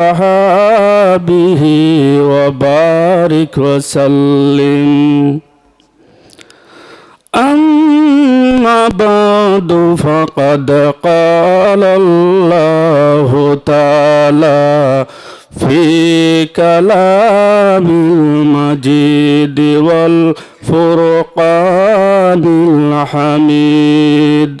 وصحابه وبارك وسلم أما بعد فقد قال الله تعالى في كلام المجيد والفرقان الحميد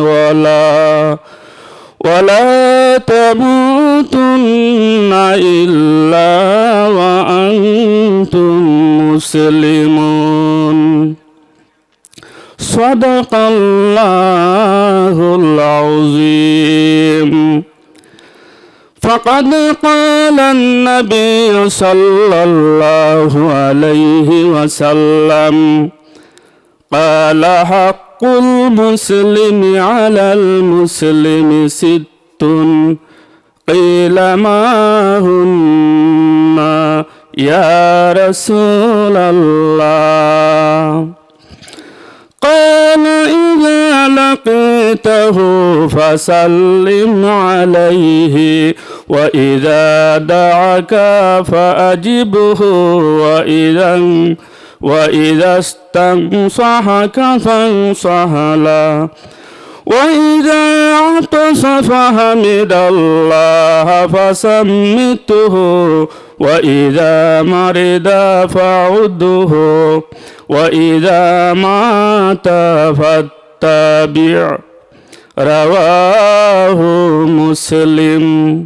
ولا ولا تموتن إلا وأنتم مسلمون صدق الله العظيم فقد قال النبي صلى الله عليه وسلم قال حق المسلم على المسلم ست قيل ما هن يا رسول الله قال إذا لقيته فسلم عليه وإذا دعك فأجبه وإذا وإذا استنصحك فانصح له. وإذا عطس فحمد الله فسمته. وإذا مرض فعده. وإذا مات فاتبع رواه مسلم.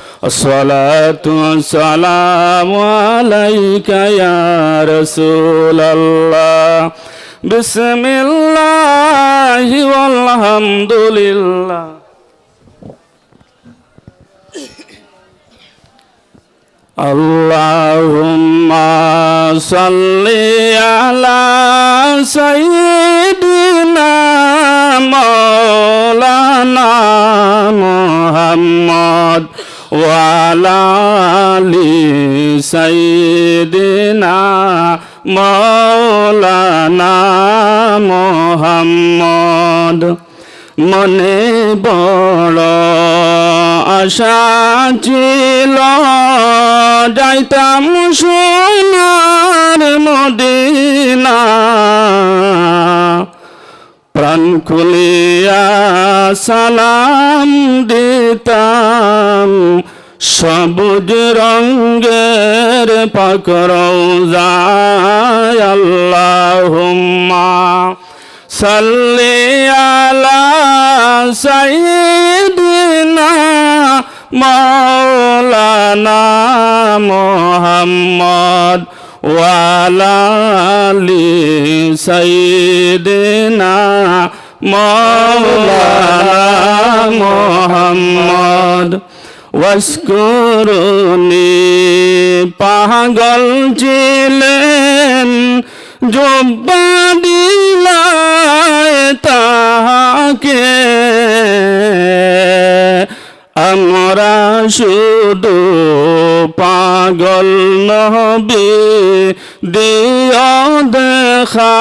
الصلاة والسلام عليك يا رسول الله بسم الله والحمد لله اللهم صل على سيدنا مولانا محمد ওয়ালি সাইদিনা মৌলানা মোহাম্মদ। মনে বড় আশা ছিল যাইতাম সোনার মদিনা। প্রাণ খুলিয়া সালাম দিতাম। সবুজ রঙ্গের পাকর যায় আল্লাহুম্মা সাল্লি আলা সাইয়্যিদিনা মাওলানা মুহাম্মদ ওয়ালা আলি সাইয়্যিদিনা মাওলানা মুহাম্মদ ওয়াসকুরুনি পাগল ছিলেন জব্বা তাহাকে। আমরা শুধু পাগল নবী দিও দেখা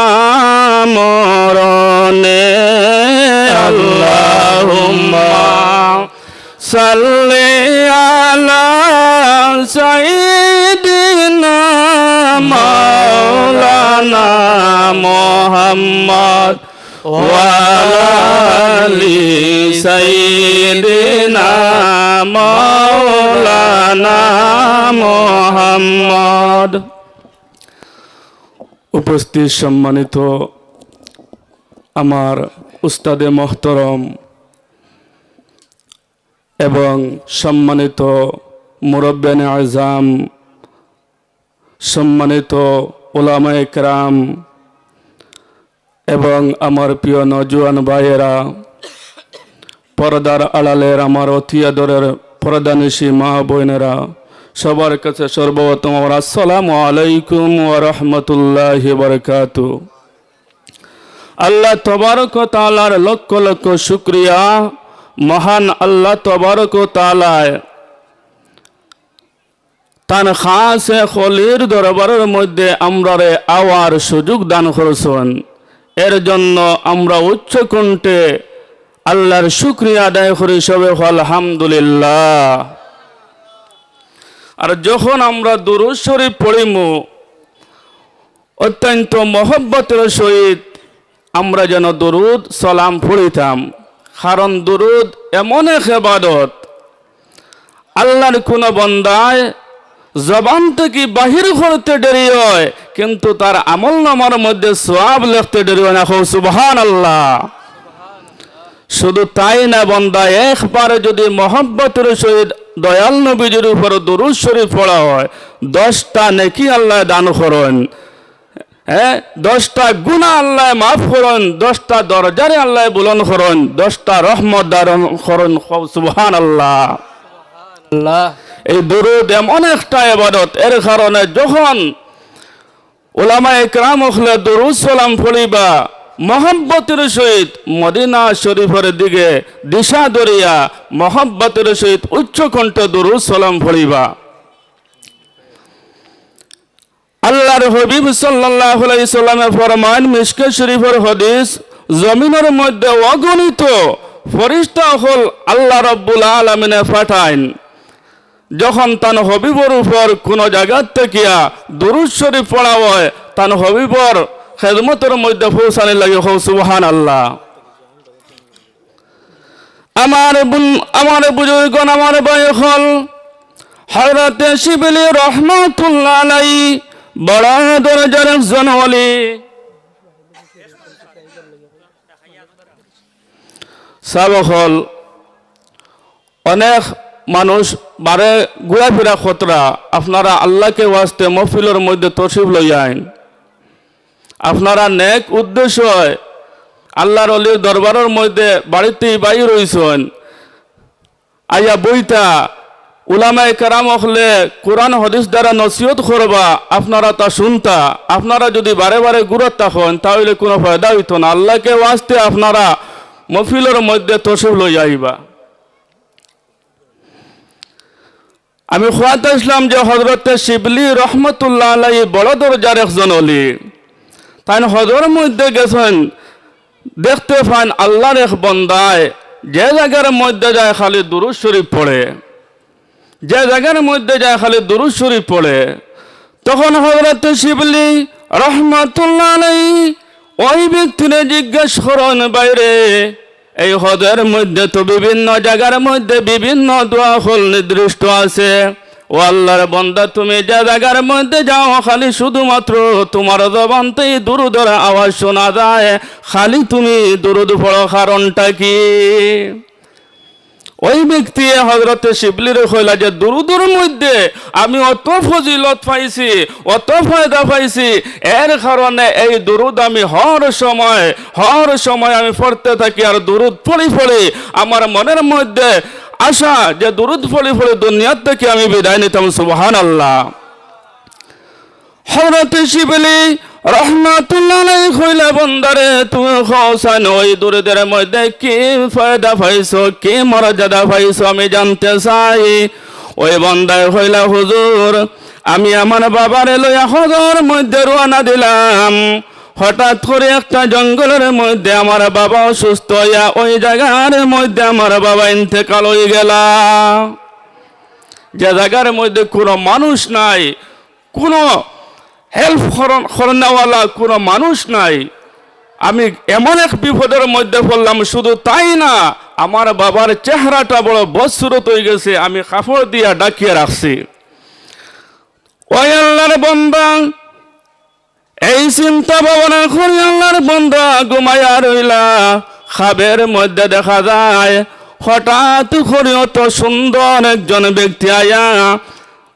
মরণে। আল্লাহুম্মা সাল্লি আলা সাইয়্যিদিনা মাওলানা মুহাম্মদ ওয়ালি সাইয়্যিদিনা মাওলানা মুহাম্মদ। উপস্থিত সম্মানিত আমার উস্তাদে মহতরম এবং সম্মানিত মুরব্বানে আজাম, সম্মানিত ওলামা একরাম এবং আমার প্রিয় নজওয়ান ভাইয়েরা, পর্দার আড়ালের আমার অতি আদরের মা বোনেরা সবার কাছে সর্বপ্রথম আমার আসসালামু আলাইকুম ওয়া রাহমাতুল্লাহি বারাকাতু। আল্লাহ তবারক ও তাআলার লক্ষ লক্ষ শুকরিয়া, মহান আল্লাহ তবারক ও তাআলায় তান খাসে খলির দরবারের মধ্যে আমরারে আওয়ার সুযোগ দান করছেন। এর জন্য আমরা উচ্চ কণ্ঠে আল্লাহর শুক্রিয়া আদায় করি সবে আলহামদুলিল্লাহ। আর যখন আমরা দুরুদ শরীফ পড়িমু, অত্যন্ত মহব্বতের সহিত আমরা যেন দরুদ সালাম পড়িতাম। কারণ দরুদ এমন এক এবাদত আল্লাহর কোন বন্দায় জবান থেকে বাহির করতে দেরি হয়, কিন্তু তার আমল নামার মধ্যে সব লিখতে দেরি হয় না। সুবহান আল্লাহ শুধু তাই না বন্দা, একবারে যদি মহব্বতের সহিত দয়াল নবীজির উপর দরুদ শরীফ পড়া হয়। দশটা নেকি আল্লাহ দান করেন। হ্যাঁ দশটা গুণা আল্লাহ মাফ করুন। দশটা দরজারে আল্লাহ বুলন করুন। দশটা রহমত দারণ করুন। সুবহান আল্লাহ। আল্লাহ এই দরুদ এমন একটা এবাদত এর কারণে যখন ওলামা একরাম হলে দরুদ সালাম পড়িবা মহব্বতের সহিত মদিনা শরীফের দিকে দিশা দরিয়া মহব্বতের সহিত উচ্চ কণ্ঠ দরুদ সালাম পড়িবা। আল্লাহর হবিব আলাইহি সাল্লামে ফরমান মিশকে শরীফের হদিস জমিনের মধ্যে অগণিত ফরিস্তা হল আল্লাহ রব্বুল আলমিনে পাঠাইন। যখন তান হবিবর উপর কোনো জায়গার থেকে দুরুদ শরীফ পড়া হয়, তান হবিবর খেদমতের মধ্যে পৌঁছানি লাগে হো সুবহান আল্লাহ আমার আমার বুজুর্গন আমার বয়সল হরতে শিবলি রহমতুল্লাহ আলাই বড় দরজার একজন অলি সাবহল অনেক মানুষ বারে ঘোরাফেরা খতরা আপনারা আল্লাহকে ওয়াস্তে মফিলের মধ্যে তসিফ লই আইন। আপনারা নেক উদ্দেশ্য হয় আল্লাহর অলির দরবারের মধ্যে বাড়িতেই বাই রইছেন আইয়া বইতা উলামায় কারাম হলে কোরআন হদিস দ্বারা নসিহত করবা, আপনারা তা শুনতা। আপনারা যদি বারে বারে গুরত থাকেন তাহলে কোনো ফায়দা হইত না। আল্লাহকে ওয়াস্তে আপনারা মফিলের মধ্যে তসিফ লই আইবা। আমি খোয়াত ইসলাম যে হজরতে শিবলি রহমতুল্লাহ আলাই বড় দরজার একজন অলি। তাই হজর মধ্যে গেছেন, দেখতে পান আল্লাহর এক বন্দায়, যে জায়গার মধ্যে যায় খালি দুরুদ শরীফ পড়ে। যে জায়গার মধ্যে যায় খালি দুরুদ শরীফ পড়ে, তখন হজরত শিবলি রহমতুল্লাহ ওই ব্যক্তিরে জিজ্ঞেস করেন, বাইরে, এই হদের মধ্যে তো বিভিন্ন জায়গার মধ্যে বিভিন্ন দোয়া হল নির্দিষ্ট আছে? ও আল্লাহর বন্দা, তুমি যে জায়গার মধ্যে যাও, খালি শুধুমাত্র তোমার জবানতেই দুরুদর আওয়াজ শোনা যায়। খালি তুমি দুরুদ পড়ো কারণটা কি? ওই ব্যক্তি হজরতে শিবলির কইলা যে, দুরুদুর মধ্যে আমি অত ফজিলত পাইছি, অত ফায়দা পাইছি, এর কারণে এই দুরুদ আমি হর সময় হর সময় আমি পড়তে থাকি আর দুরুদ পড়ি পড়ি আমার মনের মধ্যে আশা যে দুরুদ পড়ি পড়ি দুনিয়ার থেকে আমি বিদায় নিতাম সুবহান আল্লাহ হজরত শিবলি তুমি কি ফায়দা কি আমি চাই। আমি আমার বাবারে লইয়া হজর মধ্যে রোয়ানা দিলাম। হঠাৎ করে একটা জঙ্গলের মধ্যে আমার বাবা অসুস্থ হইয়া ওই জায়গার মধ্যে আমার বাবা ইন্তেকাল হয়ে গেলা। যে জায়গার মধ্যে কোনো মানুষ নাই, কোনো হেল্প করনেওয়ালা কোনো মানুষ নাই। আমি এমন এক বিপদের মধ্যে পড়লাম, শুধু তাই না, আমার বাবার চেহারাটা বড় বৎসুরত হয়ে গেছে, আমি কাপড় দিয়া ডাকিয়ে রাখছি। ওই আল্লাহর বন্দা এই চিন্তা ভাবনা করি আল্লাহর বন্দা ঘুমাইয়া রইলা। খাবের মধ্যে দেখা যায়, হঠাৎ করে অত সুন্দর একজন ব্যক্তি আয়া।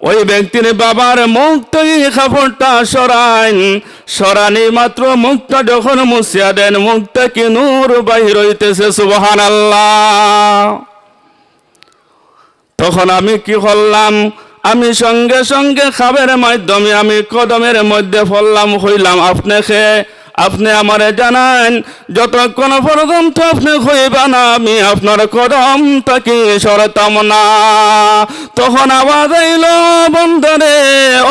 ওই ব্যক্তির বাবার মুখ থেকে কাপড়টা সরাইন সরানি মাত্র মুখটা যখন মুছিয়া দেন মুখ থেকে নূর বাহির হইতেছে সুবহান আল্লাহ তখন আমি কি করলাম? আমি সঙ্গে সঙ্গে খাবের মাধ্যমে, আমি কদমের মধ্যে ফললাম, হইলাম আপনাকে। আপনি আমারে জানান, যতক্ষণ পর্যন্ত আপনি হইবা না, আমি আপনার কদম তাকে সরতাম না। তখন আওয়াজ আইল বন্ধরে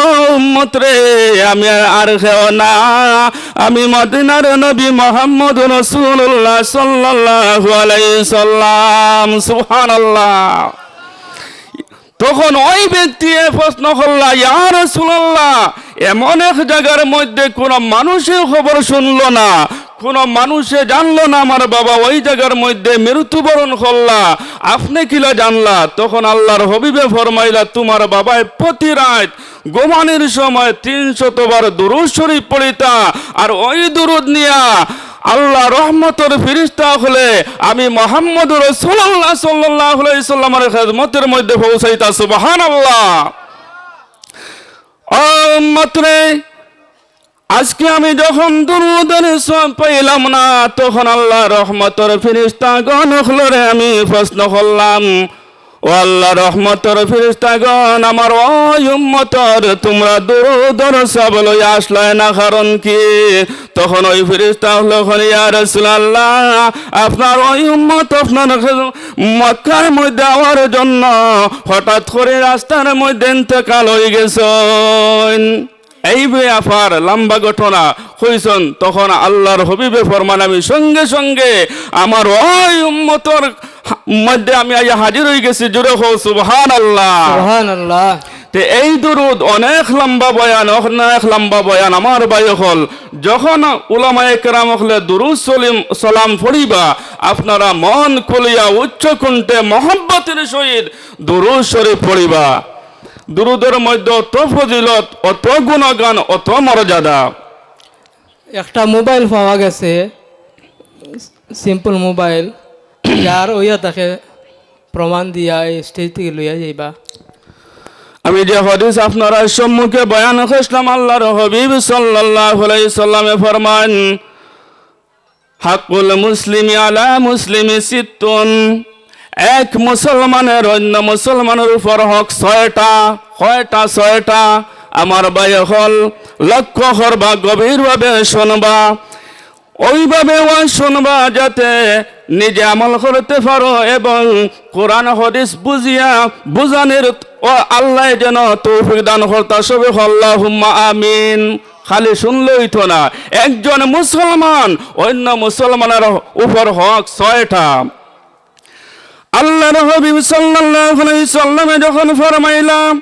ও মত্রে আমি আর খেও না। আমি মদিনার নবী মোহাম্মদ রসুল্লাহ সাল্লাল্লাহু আলাইহি সাল্লাম, সুবহানাল্লাহ। তখন ওই ব্যক্তি এ প্রশ্ন করলা ইয়ার সুল্লাহ এমন এক জায়গার মধ্যে কোনো মানুষের খবর শুনলো না, কোন মানুষে জানলো না আমার বাবা ওই জায়গার মধ্যে মৃত্যুবরণ করলা, আপনি কিলা জানলা? তখন আল্লাহর হবিবে ফরমাইলা, তোমার বাবায় প্রতি রাত গোমানের সময় তিনশতবার দুরুদ শরীফ পড়িতা, আর ওই দুরুদ নিয়া আল্লাহ রহমতর ফিরিস্তা হলে আমি মোহাম্মদ রসুল্লাহ সাল্লাহ সাল্লামের খেদমতের মধ্যে পৌঁছাইতা সুবাহান আল্লাহ মাত্রে আজকে আমি যখন দুরুদের সব পাইলাম না, তখন আল্লাহ রহমতর ফিরিস্তা গণ হলরে আমি প্রশ্ন করলাম ও আল্লাহ রহমতর ফিরিস্তাগণ আমার উম্মতর তোমরা দুরুদর সব লই আসলে না, কারণ কি? তখন ওই ফিরিস্তা হলো ইয়া রাসূলুল্লাহ, আপনার ওই উম্মত আপনার মক্কার মধ্যে আওয়ার জন্য হঠাৎ করে রাস্তার মধ্যে ইন্তেকাল হয়ে গেছেন। এই আফার লম্বা ঘটনা হইছন, তখন আল্লাহর হবিবে ফরমান আমি সঙ্গে সঙ্গে আমার ওই উম্মতর মধ্যে আমি আজ হাজির হয়ে গেছি জুড়ে হো সুবহান আল্লাহ তে এই দুরুদ অনেক লম্বা বয়ান অনেক লম্বা বয়ান আমার বাই হল যখন উলামায়ে কেরাম হলে দুরুদ সলিম সালাম পড়িবা আপনারা মন খুলিয়া উচ্চ কুণ্ঠে মহব্বতের সহিত দুরুদ শরীফ পড়িবা। দুরুদের মধ্যে অত ফজিলত অত গুণগান অত মর্যাদা। একটা মোবাইল পাওয়া গেছে সিম্পল মোবাইল। যার ওইয়া তাকে প্রমাণ দিয়া এই স্টেজ থেকে লইয়া যাইবা আমি যে হদিস আপনারা সম্মুখে বয়ান করছিলাম, আল্লাহর হবিব সাল্লাল্লাহু আলাইহি সাল্লামে ফরমান হাকুল মুসলিমি আলা মুসলিমি সিত্তুন এক মুসলমানের অন্য মুসলমানের উপর হক ছয়টা, কয়টা ছয়টা, আমার বাই হল লক্ষ্য করবা গভীরভাবে শুনবা। ওইভাবে ওয়াজ শুনবা যাতে নিজে আমল করতে পারো এবং কোরআন হদিস বুঝিয়া বুঝানির ও আল্লাহ যেন তৌফিক দান করতা সবে আল্লাহুম্মা আমিন। খালি শুনলেই তো না। একজন মুসলমান, অন্য মুসলমানের উপর হক ছয়টা। আল্লাহর হাবিব সাল্লাল্লাহু আলাইহি সাল্লামে যখন ফরমাইলাম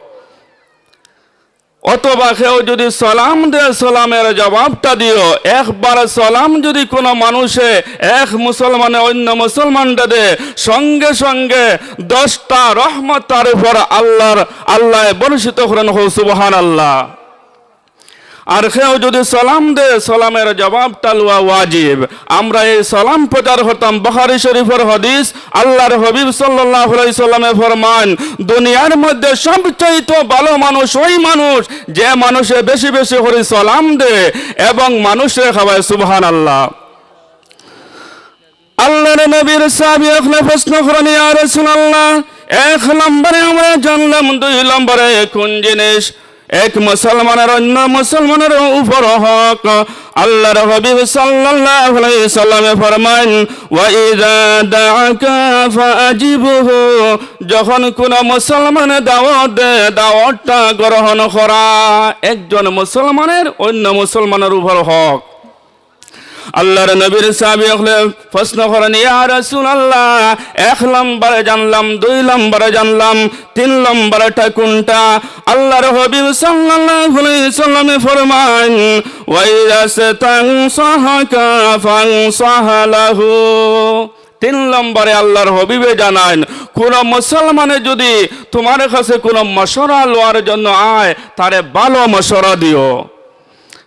অথবা কেউ যদি সালাম দে সালামের জবাবটা দিও। একবার সালাম যদি কোনো মানুষে এক মুসলমানে অন্য মুসলমানটা দে, সঙ্গে সঙ্গে দশটা রহমত তার উপর আল্লাহর আল্লাহ বর্ষিত করেন হো সুবহান আল্লাহ আর কেউ যদি সালাম দে সালামের জবাবটা লওয়া ওয়াজিব। আমরা এই সালাম প্রচার হতাম বখারি শরীফের হদিস, আল্লাহর হবিব আলাইহি সাল্লামে ফরমান, দুনিয়ার মধ্যে সবচাইতে ভালো মানুষ ওই মানুষ যে মানুষে বেশি বেশি করে সালাম দে এবং মানুষে খাওয়ায় সুবহানাল্লাহ। আল্লাহর নবীর সাহাবী এখন প্রশ্ন করেন রাসূলুল্লাহ, এক নম্বরে আমরা জানলাম, দুই নম্বরে কোন জিনিস? এক মুসলমানের অন্য মুসলমানের উপর হক। আল্লাহর হাবিব সাল্লাল্লাহু আলাইহি সাল্লামে ফরমান ওয়া ইযা দাআকা ফাজিবহু যখন কোন মুসলমান দাওয়াত দেয় দাওয়াতটা গ্রহণ করা একজন মুসলমানের অন্য মুসলমানের উপর হক। আল্লাহর নবীর সাহাবী হলে প্রশ্ন করেন, ইয়া রাসূলুল্লাহ, এক নম্বরে জানলাম, দুই নম্বরে জানলাম, তিন নম্বরটা কোনটা? আল্লাহর হাবিব সাল্লাল্লাহু আলাইহি সাল্লামে ফরমান ওয়া ইযা সাতানসাহাকা ফানসাহালাহু তিন নম্বরে আল্লাহর হবিবে জানান কোন মুসলমানে যদি তোমার কাছে কোনো মশরা লওয়ার জন্য আয়, তারে ভালো মশরা দিও।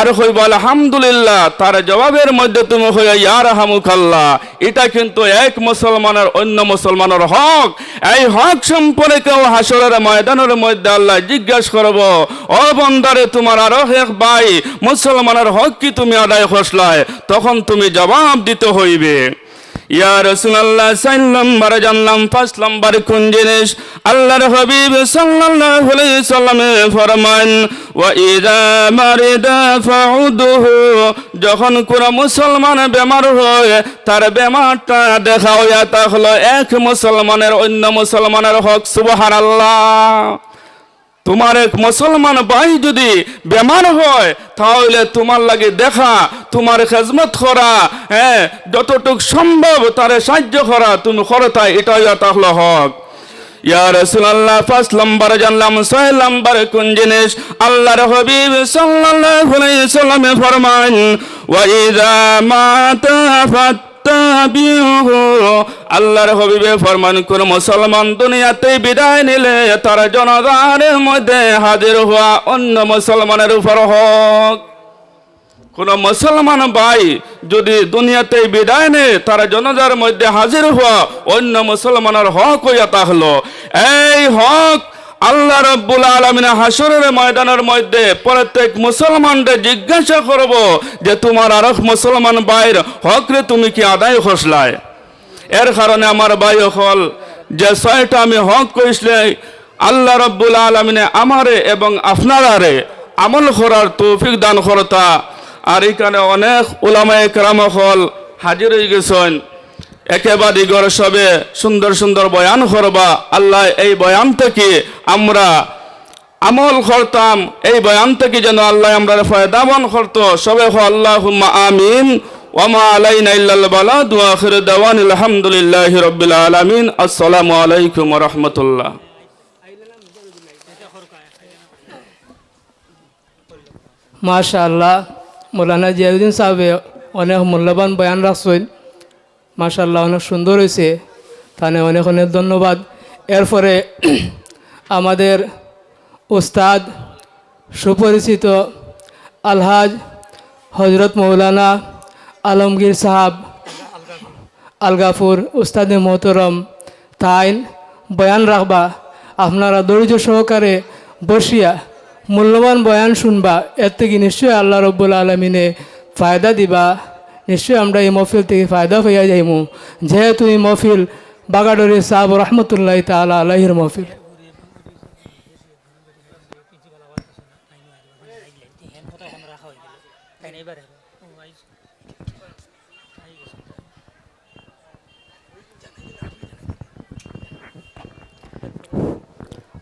আর হইব আলহামদুলিল্লাহ, তার জবাবের মধ্যে তুমি হইয়া ইয়ার হামুখাল্লাহ এটা কিন্তু এক মুসলমানের অন্য মুসলমানের হক। এই হক সম্পর্কে কেউ হাসরের ময়দানের মধ্যে আল্লাহ জিজ্ঞাসা করব, ও বন্দারে, তোমার আরও এক ভাই, মুসলমানের হক কি তুমি আদায় খসলায়? তখন তুমি জবাব দিতে হইবে। ইয়া রাসূলুল্লাহ চার নম্বরে জানলাম পাঁচ নম্বরে কোন জিনিস? আল্লাহর হাবিব সাল্লাল্লাহু আলাইহি সাল্লামে ফরমান ওয়া ইযা মারিদা ফাউদুহু যখন কোন মুসলমান বেমার হয়, তার বেমারটা দেখা হইয়া তা হলো এক মুসলমানের অন্য মুসলমানের হক, সুবহানাল্লাহ। তোমার এক মুসলমান ভাই যদি বেমার হয়, তাহলে তোমার লাগে দেখা, তোমার খেজমত করা হ্যাঁ যতটুক সম্ভব তারে সাহায্য করা, তুমি করো তাই, এটাই তাহলে হক। জানলাম কোন জিনিস? আল্লাহর ফরমান ফাত্তাবিহু আল্লাহর হবিবে ফরমান কোন মুসলমান দুনিয়াতে বিদায় নিলে তার জনগণের মধ্যে হাজির হওয়া অন্য মুসলমানের উপর হক। কোন মুসলমান ভাই যদি দুনিয়াতে বিদায় নেয়, তার জনজার মধ্যে হাজির হওয়া অন্য মুসলমানের হক হইয়া তাহলো এই হক আল্লাহ রব্বুল আলমিনা হাসরের ময়দানের মধ্যে প্রত্যেক মুসলমানদের জিজ্ঞাসা করব যে তোমার আরক মুসলমান ভাইয়ের হকরে তুমি কি আদায় খসলায়? এর কারণে আমার ভাই হল যে ছয়টা আমি হক কইসলে, আল্লাহ রব্বুল আলমিনে আমারে এবং আপনারারে আমল করার তৌফিক দান করতা। আর এখানে অনেক ওলামায় কেরাম হল হাজির হয়ে গেছেন। একেবারে গড় সবে সুন্দর সুন্দর বয়ান করবা। আল্লাহ এই বয়ান থেকে আমরা আমল করতাম। এই বয়ান থেকে যেন আল্লাহ আমরা ফয়দাবান করতো। সবে হো আল্লাহ আমিন। ওমা আলাইনা ইল্লাল বালাদ ওয়া আখির দাওয়ান আলহামদুলিল্লাহি রাব্বিল আলামিন। আসসালামু আলাইকুম রাহমাতুল্লাহ। মাশা আল্লাহ মৌলানা জিয়াউদ্দিন সাহেবে অনেক মূল্যবান বয়ান রাখছেন। মাশাল্লাহ অনেক সুন্দর হয়েছে। তাহলে অনেক অনেক ধন্যবাদ। এরপরে আমাদের উস্তাদ সুপরিচিত আলহাজ হজরত মৌলানা আলমগীর সাহাব আলগাফুর উস্তাদে মোহতরম তাইন বয়ান রাখবা। আপনারা ধৈর্য সহকারে বসিয়া মূল্যবান বয়ান শুনবা। এর থেকে নিশ্চয়ই আল্লাহ রব্বুল আলমিনে ফায়দা দিবা। নিশ্চয়ই আমরা এই মহফিল থেকে ফায়দা পাইয়া যাইমু। যেহেতু এই মহফিল বাগাডরি সাহাব রহমতুল্লাহ তালা আলহির মহফিল।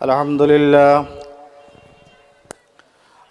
আলহামদুলিল্লাহ।